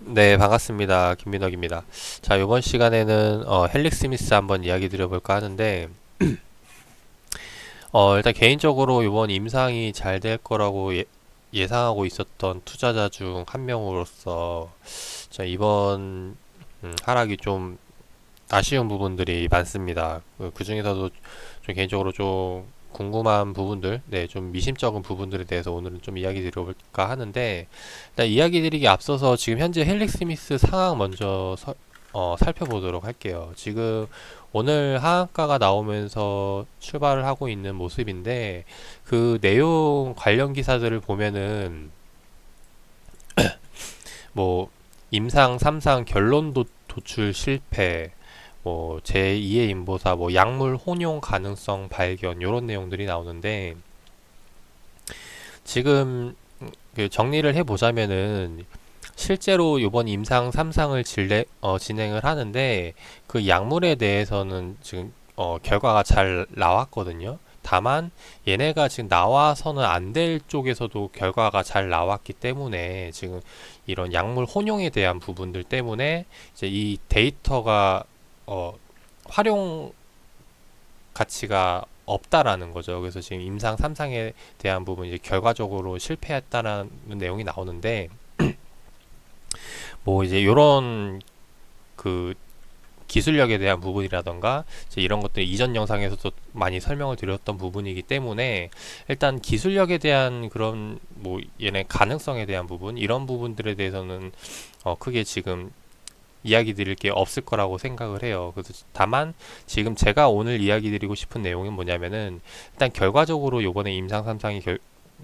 네, 반갑습니다. 김민혁입니다. 자, 이번 시간에는 어, 헬릭 스미스 한번 이야기 드려볼까 하는데, 어, 일단 개인적으로 이번 임상이 잘 될 거라고 예, 예상하고 있었던 투자자 중 한 명으로서, 자, 이번 음, 하락이 좀 아쉬운 부분들이 많습니다. 그, 그 중에서도 좀 개인적으로 좀 궁금한 부분들, 네, 좀 미심쩍은 부분들에 대해서 오늘은 좀 이야기 드려볼까 하는데, 일단 이야기 드리기 앞서서 지금 현재 헬릭 스미스 상황 먼저 서- 어, 살펴보도록 할게요. 지금 오늘 하한가가 나오면서 출발을 하고 있는 모습인데, 그 내용 관련 기사들을 보면은, 뭐, 임상, 삼상 결론 도, 도출 실패, 뭐 제2의 인보사, 뭐 약물 혼용 가능성 발견 요런 내용들이 나오는데 지금 그 정리를 해보자면은 실제로 이번 임상 3상을 진례, 어, 진행을 하는데 그 약물에 대해서는 지금 어, 결과가 잘 나왔거든요. 다만 얘네가 지금 나와서는 안 될 쪽에서도 결과가 잘 나왔기 때문에 지금 이런 약물 혼용에 대한 부분들 때문에 이제 이 데이터가 어, 활용 가치가 없다라는 거죠. 그래서 지금 임상 3상에 대한 부분 이제 결과적으로 실패했다라는 내용이 나오는데 뭐 이제 요런 그 기술력에 대한 부분이라던가 이런 것들 이전 영상에서도 많이 설명을 드렸던 부분이기 때문에 일단 기술력에 대한 그런 뭐 얘네 가능성에 대한 부분 이런 부분들에 대해서는 어 크게 지금 이야기 드릴 게 없을 거라고 생각을 해요. 그래서 다만 지금 제가 오늘 이야기 드리고 싶은 내용은 뭐냐면은 일단 결과적으로 요번에 임상 3상이 결,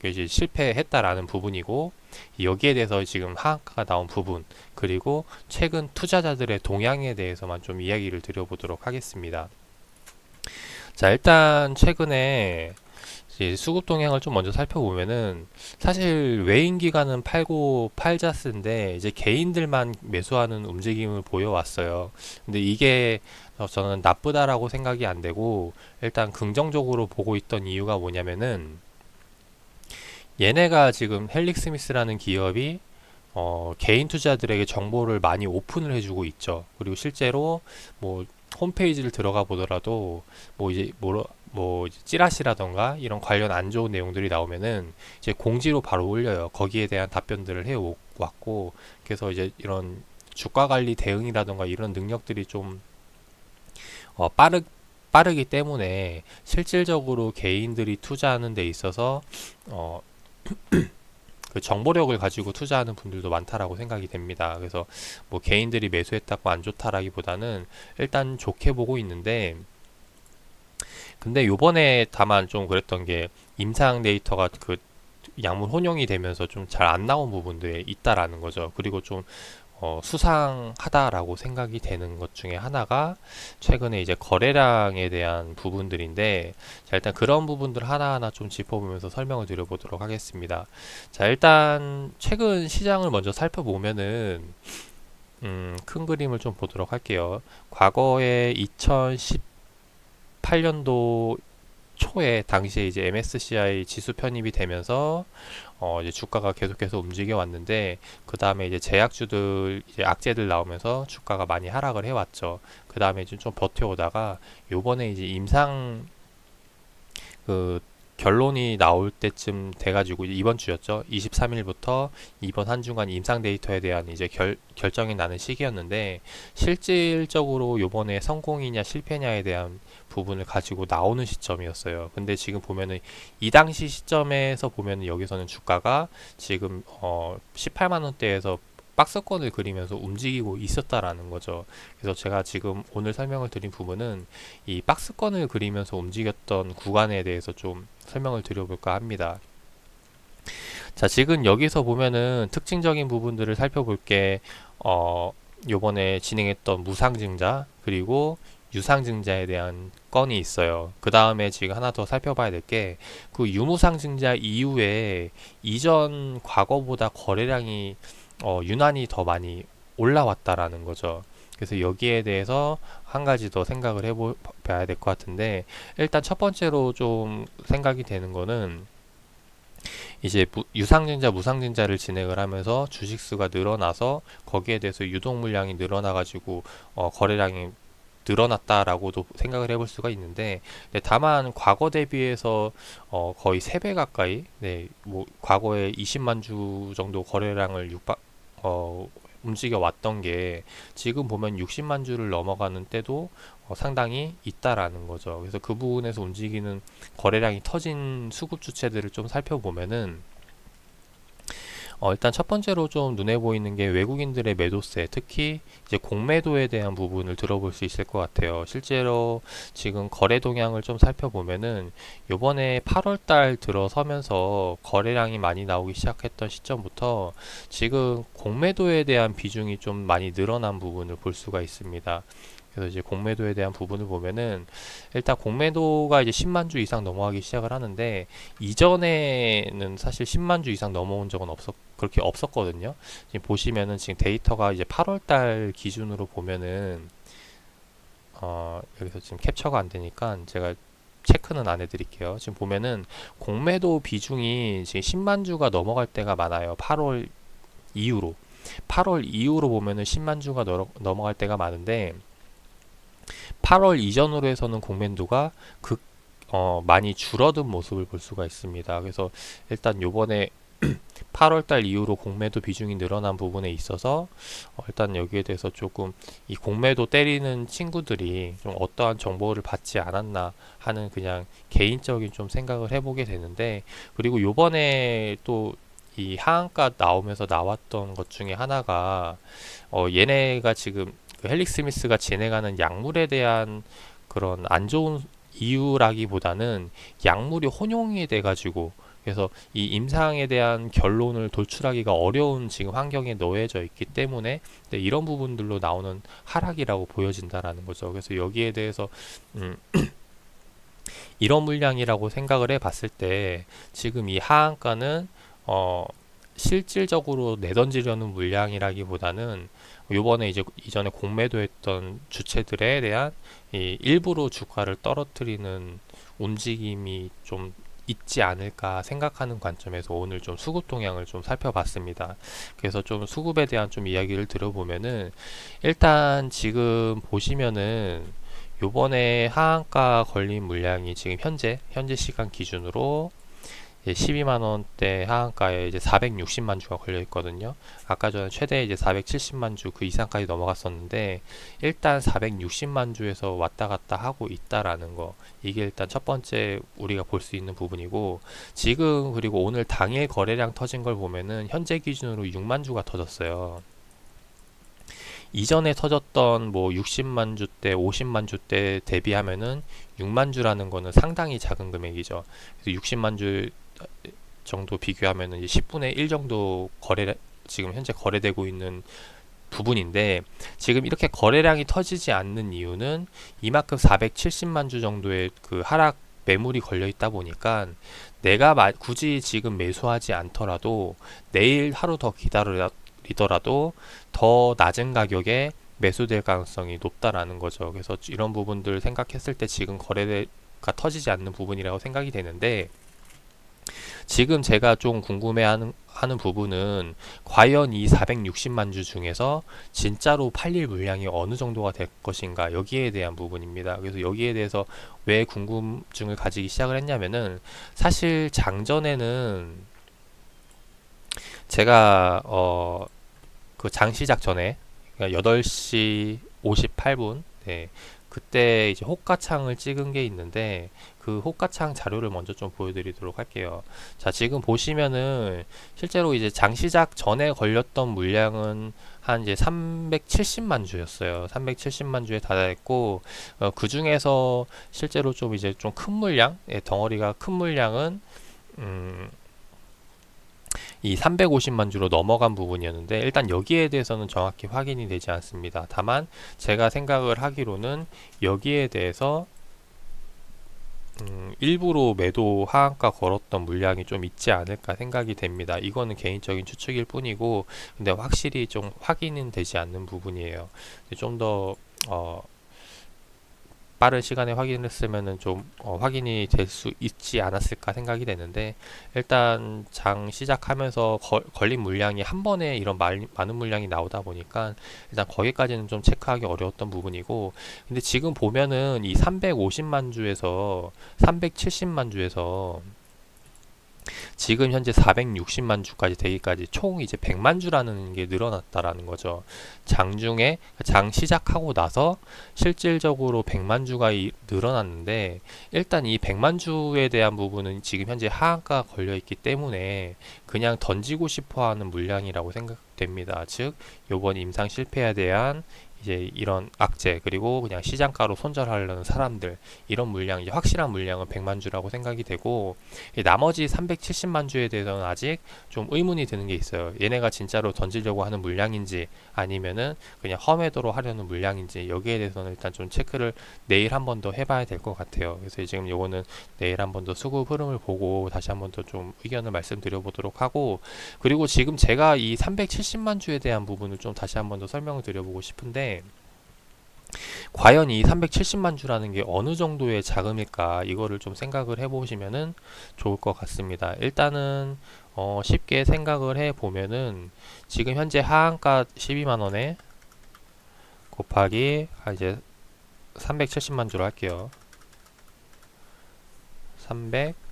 그 이제 실패했다라는 부분이고 여기에 대해서 지금 하한가가 나온 부분 그리고 최근 투자자들의 동향에 대해서만 좀 이야기를 드려보도록 하겠습니다. 자, 일단 최근에 수급 동향을 좀 먼저 살펴보면은 사실 외인 기관은 팔고 팔자스인데 이제 개인들만 매수하는 움직임을 보여왔어요. 근데 이게 어, 저는 나쁘다라고 생각이 안 되고 일단 긍정적으로 보고 있던 이유가 뭐냐면은 얘네가 지금 헬릭 스미스라는 기업이 어, 개인 투자들에게 정보를 많이 오픈을 해주고 있죠. 그리고 실제로 뭐 홈페이지를 들어가 보더라도 뭐 이제 뭐 뭐 찌라시라던가 이런 관련 안 좋은 내용들이 나오면은 이제 공지로 바로 올려요. 거기에 대한 답변들을 해 왔고 그래서 이제 이런 주가 관리 대응이라던가 이런 능력들이 좀 어, 빠르 빠르기 때문에 실질적으로 개인들이 투자하는 데 있어서 어, 그 정보력을 가지고 투자하는 분들도 많다라고 생각이 됩니다. 그래서 뭐 개인들이 매수했다고 안 좋다라기보다는 일단 좋게 보고 있는데 근데 요번에 다만 좀 그랬던 게 임상 데이터가 그 약물 혼용이 되면서 좀 잘 안 나온 부분들이 있다라는 거죠. 그리고 좀 어, 수상하다라고 생각이 되는 것 중에 하나가 최근에 이제 거래량에 대한 부분들인데 자 일단 그런 부분들 하나하나 좀 짚어보면서 설명을 드려보도록 하겠습니다. 자 일단 최근 시장을 먼저 살펴보면은 음, 큰 그림을 좀 보도록 할게요. 과거에 2010 2018년도 초에 당시에 이제 MSCI 지수 편입이 되면서 어 이제 주가가 계속해서 움직여 왔는데 그 다음에 이제 제약주들 이제 악재들 나오면서 주가가 많이 하락을 해왔죠. 그 다음에 이제 좀 버텨오다가 요번에 이제 임상 그 결론이 나올 때쯤 돼가지고 이번 주였죠. 23일부터 이번 한 주간 임상 데이터에 대한 이제 결, 결정이 나는 시기였는데 실질적으로 요번에 성공이냐 실패냐에 대한 부분을 가지고 나오는 시점이었어요. 근데 지금 보면은 이 당시 시점에서 보면은 여기서는 주가가 지금 어 18만 원대에서 박스권을 그리면서 움직이고 있었다라는 거죠. 그래서 제가 지금 오늘 설명을 드린 부분은 이 박스권을 그리면서 움직였던 구간에 대해서 좀 설명을 드려볼까 합니다. 자, 지금 여기서 보면은 특징적인 부분들을 살펴볼 게, 어, 요번에 진행했던 무상증자, 그리고 유상증자에 대한 건이 있어요. 그 다음에 지금 하나 더 살펴봐야 될 게, 그 유무상증자 이후에 이전 과거보다 거래량이 어, 유난히 더 많이 올라왔다라는 거죠. 그래서 여기에 대해서 한 가지 더 생각을 해봐야 될 것 같은데, 일단 첫 번째로 좀 생각이 되는 거는, 이제 무- 유상증자, 무상증자를 진행을 하면서 주식수가 늘어나서 거기에 대해서 유동 물량이 늘어나 가지고 어, 거래량이 늘어났다라고도 생각을 해볼 수가 있는데 네, 다만 과거 대비해서 어, 거의 3배 가까이 네, 뭐 과거에 20만 주 정도 거래량을 육박 어, 움직여 왔던 게 지금 보면 60만 주를 넘어가는 때도 어, 상당히 있다라는 거죠. 그래서 그 부분에서 움직이는 거래량이 터진 수급 주체들을 좀 살펴보면은 어, 일단 첫 번째로 좀 눈에 보이는 게 외국인들의 매도세, 특히 이제 공매도에 대한 부분을 들어볼 수 있을 것 같아요. 실제로 지금 거래 동향을 좀 살펴보면은 요번에 8월 달 들어서면서 거래량이 많이 나오기 시작했던 시점부터 지금 공매도에 대한 비중이 좀 많이 늘어난 부분을 볼 수가 있습니다. 그래서 이제 공매도에 대한 부분을 보면은 일단 공매도가 이제 10만 주 이상 넘어가기 시작을 하는데 이전에는 사실 10만 주 이상 넘어온 적은 없었 그렇게 없었거든요. 지금 보시면은 지금 데이터가 이제 8월 달 기준으로 보면은 어 여기서 지금 캡처가 안 되니까 제가 체크는 안 해드릴게요. 지금 보면은 공매도 비중이 지금 10만 주가 넘어갈 때가 많아요. 8월 이후로 8월 이후로 보면은 10만 주가 넘어- 넘어갈 때가 많은데 8월 이전으로 해서는 공매도가 극 어, 많이 줄어든 모습을 볼 수가 있습니다. 그래서 일단 요번에 8월 달 이후로 공매도 비중이 늘어난 부분에 있어서 어, 일단 여기에 대해서 조금 이 공매도 때리는 친구들이 좀 어떠한 정보를 받지 않았나 하는 그냥 개인적인 좀 생각을 해보게 되는데 그리고 요번에 또 이 하한가 나오면서 나왔던 것 중에 하나가 어, 얘네가 지금 그 헬릭 스미스가 진행하는 약물에 대한 그런 안 좋은 이유라기보다는 약물이 혼용이 돼가지고 그래서 이 임상에 대한 결론을 도출하기가 어려운 지금 환경에 놓여져 있기 때문에 네, 이런 부분들로 나오는 하락이라고 보여진다라는 거죠. 그래서 여기에 대해서 음, 이런 물량이라고 생각을 해봤을 때 지금 이 하한가는 어, 실질적으로 내던지려는 물량이라기보다는 요번에 이제 이전에 공매도했던 주체들에 대한 이 일부러 주가를 떨어뜨리는 움직임이 좀 있지 않을까 생각하는 관점에서 오늘 좀 수급 동향을 좀 살펴봤습니다. 그래서 좀 수급에 대한 좀 이야기를 들어보면은 일단 지금 보시면은 요번에 하한가 걸린 물량이 지금 현재 현재 시간 기준으로 12만 원대 하한가에 이제 460만 주가 걸려 있거든요. 아까 전에 최대 이제 470만 주 그 이상까지 넘어갔었는데 일단 460만 주에서 왔다 갔다 하고 있다라는 거 이게 일단 첫 번째 우리가 볼 수 있는 부분이고 지금 그리고 오늘 당일 거래량 터진 걸 보면은 현재 기준으로 6만 주가 터졌어요. 이전에 터졌던 뭐 60만 주대, 50만 주대 대비하면은 6만 주라는 거는 상당히 작은 금액이죠. 그래서 60만 주 정도 비교하면은 이제 10분의 1 정도 거래 지금 현재 거래되고 있는 부분인데 지금 이렇게 거래량이 터지지 않는 이유는 이만큼 470만 주 정도의 그 하락 매물이 걸려 있다 보니까 내가 마- 굳이 지금 매수하지 않더라도 내일 하루 더 기다리더라도 더 낮은 가격에 매수될 가능성이 높다라는 거죠. 그래서 이런 부분들 생각했을 때 지금 거래가 터지지 않는 부분이라고 생각이 되는데 지금 제가 좀 궁금해하는 하는 부분은 과연 이 460만 주 중에서 진짜로 팔릴 물량이 어느 정도가 될 것인가 여기에 대한 부분입니다. 그래서 여기에 대해서 왜 궁금증을 가지기 시작을 했냐면은 사실 장전에는 제가 어 그 장 시작 전에 그러니까 8시 58분 네. 그때 이제 호가창을 찍은 게 있는데 그 호가창 자료를 먼저 좀 보여드리도록 할게요. 자, 지금 보시면은 실제로 이제 장 시작 전에 걸렸던 물량은 한 이제 370만 주였어요. 370만 주에 달했고 어, 그 중에서 실제로 좀 이제 좀 큰 물량, 예, 덩어리가 큰 물량은 음, 이 350만 주로 넘어간 부분이었는데 일단 여기에 대해서는 정확히 확인이 되지 않습니다. 다만 제가 생각을 하기로는 여기에 대해서 음, 일부러 매도 하한가 걸었던 물량이 좀 있지 않을까 생각이 됩니다. 이거는 개인적인 추측일 뿐이고 근데 확실히 좀 확인은 되지 않는 부분이에요. 좀 더 어, 빠른 시간에 확인했으면은 좀 어, 확인이 될 수 있지 않았을까 생각이 되는데 일단 장 시작하면서 거, 걸린 물량이 한 번에 이런 말, 많은 물량이 나오다 보니까 일단 거기까지는 좀 체크하기 어려웠던 부분이고 근데 지금 보면은 이 350만 주에서 370만 주에서 지금 현재 460만 주까지 되기까지 총 이제 100만 주라는 게 늘어났다라는 거죠. 장중에 장 시작하고 나서 실질적으로 100만 주가 이- 늘어났는데 일단 이 100만 주에 대한 부분은 지금 현재 하한가 걸려 있기 때문에 그냥 던지고 싶어 하는 물량이라고 생각됩니다. 즉 요번 임상 실패에 대한 이제 이런 악재 그리고 그냥 시장가로 손절하려는 사람들 이런 물량 이제 확실한 물량은 100만 주라고 생각이 되고 이 나머지 370만 주에 대해서는 아직 좀 의문이 드는 게 있어요. 얘네가 진짜로 던지려고 하는 물량인지 아니면은 그냥 험해도로 하려는 물량인지 여기에 대해서는 일단 좀 체크를 내일 한 번 더 해봐야 될 것 같아요. 그래서 지금 요거는 내일 한 번 더 수급 흐름을 보고 다시 한 번 더 좀 의견을 말씀드려 보도록 하고 그리고 지금 제가 이 370만 주에 대한 부분을 좀 다시 한 번 더 설명을 드려보고 싶은데 과연 이 370만 주라는 게 어느 정도의 자금일까 이거를 좀 생각을 해보시면은 좋을 것 같습니다. 일단은 어 쉽게 생각을 해 보면은 지금 현재 하한가 12만 원에 곱하기 아 이제 370만 주로 할게요. 300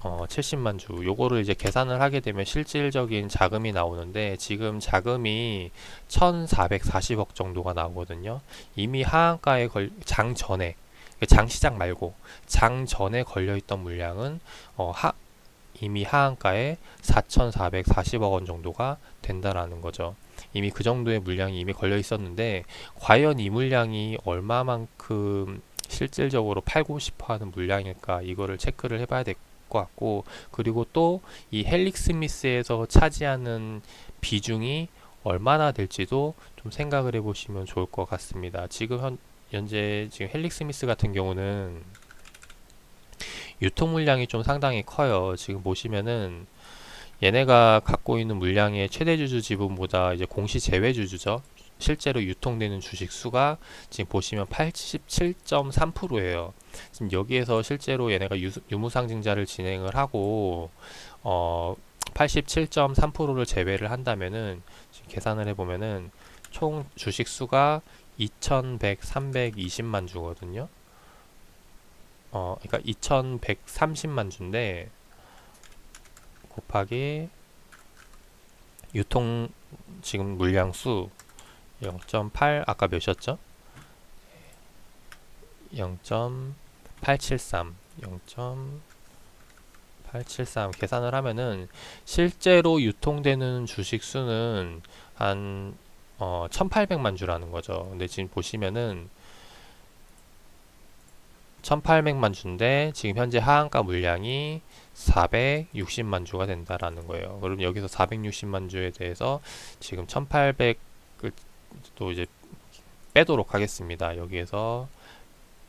어, 70만 주. 요거를 이제 계산을 하게 되면 실질적인 자금이 나오는데 지금 자금이 1,440억 정도가 나오거든요. 이미 하한가에 걸, 장 전에, 장 시작 말고 장 전에 걸려 있던 물량은 어, 하, 이미 하한가에 4,440억 원 정도가 된다라는 거죠. 이미 그 정도의 물량이 이미 걸려 있었는데 과연 이 물량이 얼마만큼 실질적으로 팔고 싶어 하는 물량일까 이거를 체크를 해봐야 될 것 같고 그리고 또 이 헬릭 스미스에서 차지하는 비중이 얼마나 될지도 좀 생각을 해보시면 좋을 것 같습니다. 지금 현, 현재 지금 헬릭 스미스 같은 경우는 유통 물량이 좀 상당히 커요. 지금 보시면은 얘네가 갖고 있는 물량의 최대 주주 지분보다 이제 공시 제외 주주죠. 실제로 유통되는 주식 수가 지금 보시면 87.3%예요. 지금 여기에서 실제로 얘네가 유, 유무상증자를 진행을 하고 어 87.3%를 제외를 한다면은 지금 계산을 해 보면은 총 주식 수가 2,100, 320만 주거든요. 어, 그러니까 2,130만 주인데 곱하기 유통 지금 물량 수 0.8 아까 몇이었죠? 0.873 0.873 계산을 하면은 실제로 유통되는 주식 수는 한 어, 1800만 주라는 거죠. 근데 지금 보시면은 1800만 주인데 지금 현재 하한가 물량이 460만 주가 된다라는 거예요. 그럼 여기서 460만 주에 대해서 지금 1800을 또 이제 빼도록 하겠습니다. 여기에서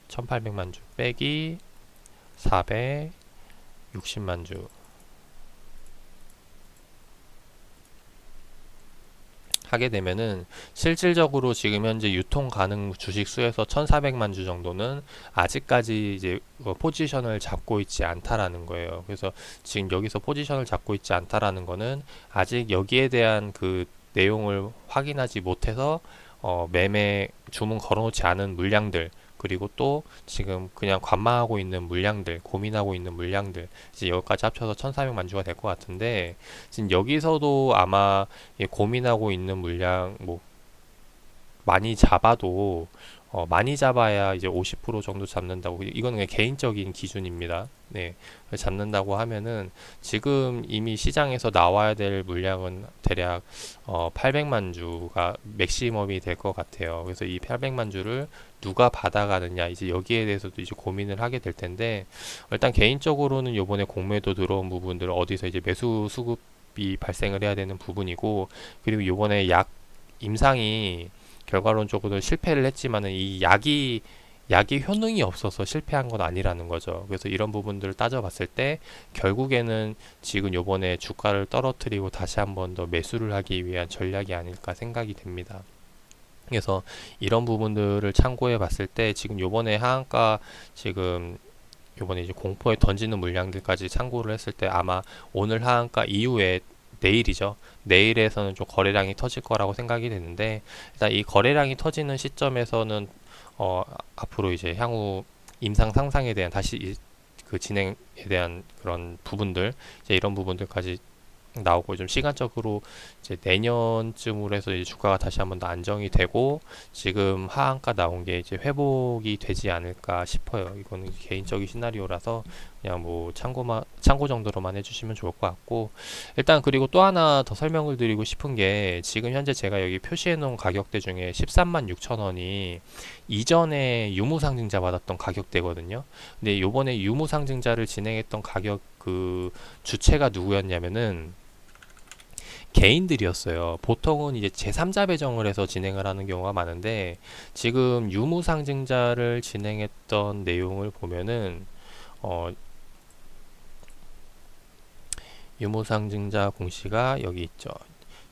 1800만 주 빼기 460만 주 하게 되면은 실질적으로 지금 현재 유통 가능 주식 수에서 1400만 주 정도는 아직까지 이제 어, 포지션을 잡고 있지 않다라는 거예요. 그래서 지금 여기서 포지션을 잡고 있지 않다라는 거는 아직 여기에 대한 그 내용을 확인하지 못해서 어, 매매 주문 걸어놓지 않은 물량들 그리고 또 지금 그냥 관망하고 있는 물량들 고민하고 있는 물량들 이제 여기까지 합쳐서 1400만 주가 될 것 같은데 지금 여기서도 아마 예, 고민하고 있는 물량 뭐 많이 잡아도 어, 많이 잡아야 이제 50% 정도 잡는다고 이거는 그냥 개인적인 기준입니다. 네, 잡는다고 하면은 지금 이미 시장에서 나와야 될 물량은 대략 어, 800만 주가 맥시멈이 될 것 같아요. 그래서 이 800만 주를 누가 받아가느냐 이제 여기에 대해서도 이제 고민을 하게 될 텐데 일단 개인적으로는 요번에 공매도 들어온 부분들 어디서 이제 매수 수급이 발생을 해야 되는 부분이고 그리고 요번에 약 임상이 결과론적으로 실패를 했지만은 이 약이 약이 효능이 없어서 실패한 건 아니라는 거죠. 그래서 이런 부분들을 따져봤을 때 결국에는 지금 요번에 주가를 떨어뜨리고 다시 한 번 더 매수를 하기 위한 전략이 아닐까 생각이 됩니다. 그래서 이런 부분들을 참고해 봤을 때 지금 요번에 하한가 지금 요번에 이제 공포에 던지는 물량들까지 참고를 했을 때 아마 오늘 하한가 이후에 내일이죠. 내일에서는 좀 거래량이 터질 거라고 생각이 되는데 일단 이 거래량이 터지는 시점에서는 어 앞으로 이제 향후 임상 상상에 대한 다시 이- 그 진행에 대한 그런 부분들 이제 이런 부분들까지 나오고 좀 시간적으로 이제 내년쯤으로 해서 이제 주가가 다시 한번 더 안정이 되고 지금 하한가 나온 게 이제 회복이 되지 않을까 싶어요. 이거는 개인적인 시나리오라서 그냥 뭐 참고만 참고 정도로만 해주시면 좋을 것 같고 일단 그리고 또 하나 더 설명을 드리고 싶은 게 지금 현재 제가 여기 표시해 놓은 가격대 중에 13만 6천 원이 이전에 유무상증자 받았던 가격대거든요. 근데 요번에 유무상증자를 진행했던 가격 그 주체가 누구였냐면은 개인들이었어요. 보통은 이제 제3자 배정을 해서 진행을 하는 경우가 많은데 지금 유무상증자를 진행했던 내용을 보면은 어 유무상증자 공시가 여기 있죠.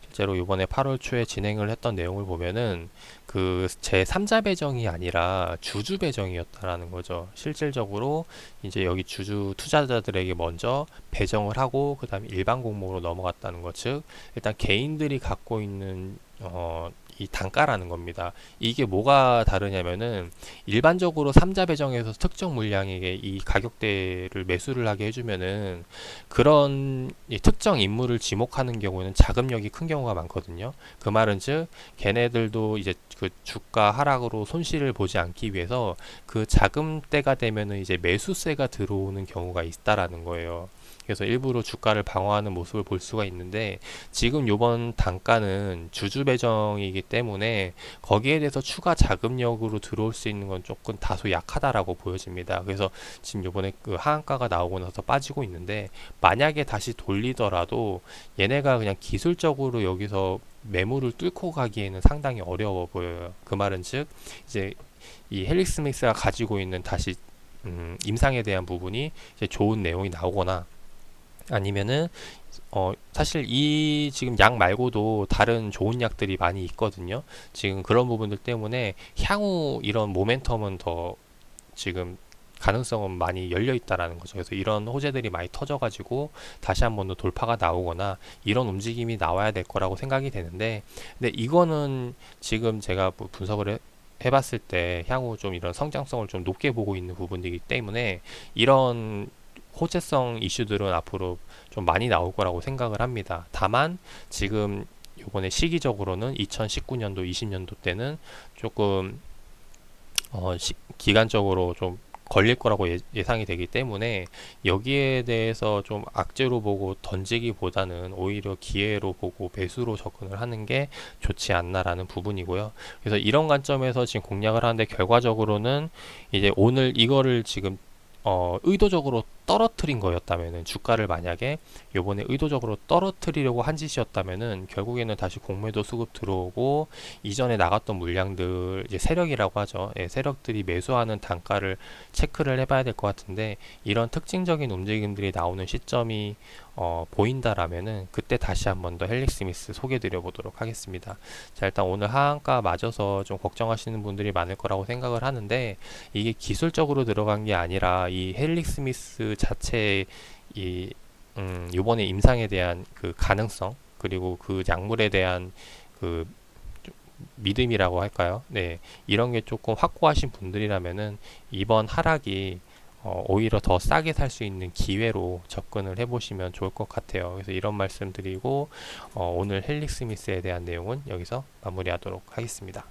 실제로 이번에 8월 초에 진행을 했던 내용을 보면은 그 제 3자 배정이 아니라 주주 배정이었다라는 거죠. 실질적으로 이제 여기 주주 투자자들에게 먼저 배정을 하고 그다음에 일반 공모로 넘어갔다는 것, 즉 일단 개인들이 갖고 있는 어, 이 단가라는 겁니다. 이게 뭐가 다르냐면은 일반적으로 삼자 배정에서 특정 물량에게 이 가격대를 매수를 하게 해주면은 그런 이 특정 인물을 지목하는 경우는 자금력이 큰 경우가 많거든요. 그 말은 즉 걔네들도 이제 그 주가 하락으로 손실을 보지 않기 위해서 그 자금대가 되면은 이제 매수세가 들어오는 경우가 있다라는 거예요. 그래서 일부러 주가를 방어하는 모습을 볼 수가 있는데 지금 요번 단가는 주주 배정이기 때문에 거기에 대해서 추가 자금력으로 들어올 수 있는 건 조금 다소 약하다라고 보여집니다. 그래서 지금 요번에 그 하한가가 나오고 나서 빠지고 있는데 만약에 다시 돌리더라도 얘네가 그냥 기술적으로 여기서 매물을 뚫고 가기에는 상당히 어려워 보여요. 그 말은 즉 이제 이 헬릭스 믹스가 가지고 있는 다시 음, 임상에 대한 부분이 이제 좋은 내용이 나오거나 아니면은 어 사실 이 지금 약 말고도 다른 좋은 약들이 많이 있거든요. 지금 그런 부분들 때문에 향후 이런 모멘텀은 더 지금 가능성은 많이 열려 있다라는 거죠. 그래서 이런 호재들이 많이 터져가지고 다시 한 번 더 돌파가 나오거나 이런 움직임이 나와야 될 거라고 생각이 되는데, 근데 이거는 지금 제가 뭐 분석을 해, 해봤을 때 향후 좀 이런 성장성을 좀 높게 보고 있는 부분이기 때문에 이런 호재성 이슈들은 앞으로 좀 많이 나올 거라고 생각을 합니다. 다만 지금 요번에 시기적으로는 2019년도, 20년도 때는 조금 어, 시, 기간적으로 좀 걸릴 거라고 예, 예상이 되기 때문에 여기에 대해서 좀 악재로 보고 던지기보다는 오히려 기회로 보고 배수로 접근을 하는 게 좋지 않나라는 부분이고요. 그래서 이런 관점에서 지금 공략을 하는데 결과적으로는 이제 오늘 이거를 지금 어, 의도적으로 떨어뜨린 거였다면은 주가를 만약에 요번에 의도적으로 떨어뜨리려고 한 짓이었다면은 결국에는 다시 공매도 수급 들어오고 이전에 나갔던 물량들 이제 세력이라고 하죠. 예, 세력들이 매수하는 단가를 체크를 해봐야 될 것 같은데 이런 특징적인 움직임들이 나오는 시점이 어, 보인다라면은 그때 다시 한 번 더 헬릭스 미스 소개드려 보도록 하겠습니다. 자 일단 오늘 하한가 맞아서 좀 걱정하시는 분들이 많을 거라고 생각을 하는데 이게 기술적으로 들어간 게 아니라 이 헬릭스 미스 자체의 이 음, 요번에 임상에 대한 그 가능성 그리고 그 약물에 대한 그좀 믿음이라고 할까요? 네, 이런 게 조금 확고하신 분들이라면은 이번 하락이 어, 오히려 더 싸게 살 수 있는 기회로 접근을 해보시면 좋을 것 같아요. 그래서 이런 말씀 드리고 어, 오늘 헬릭 스 미스에 대한 내용은 여기서 마무리하도록 하겠습니다.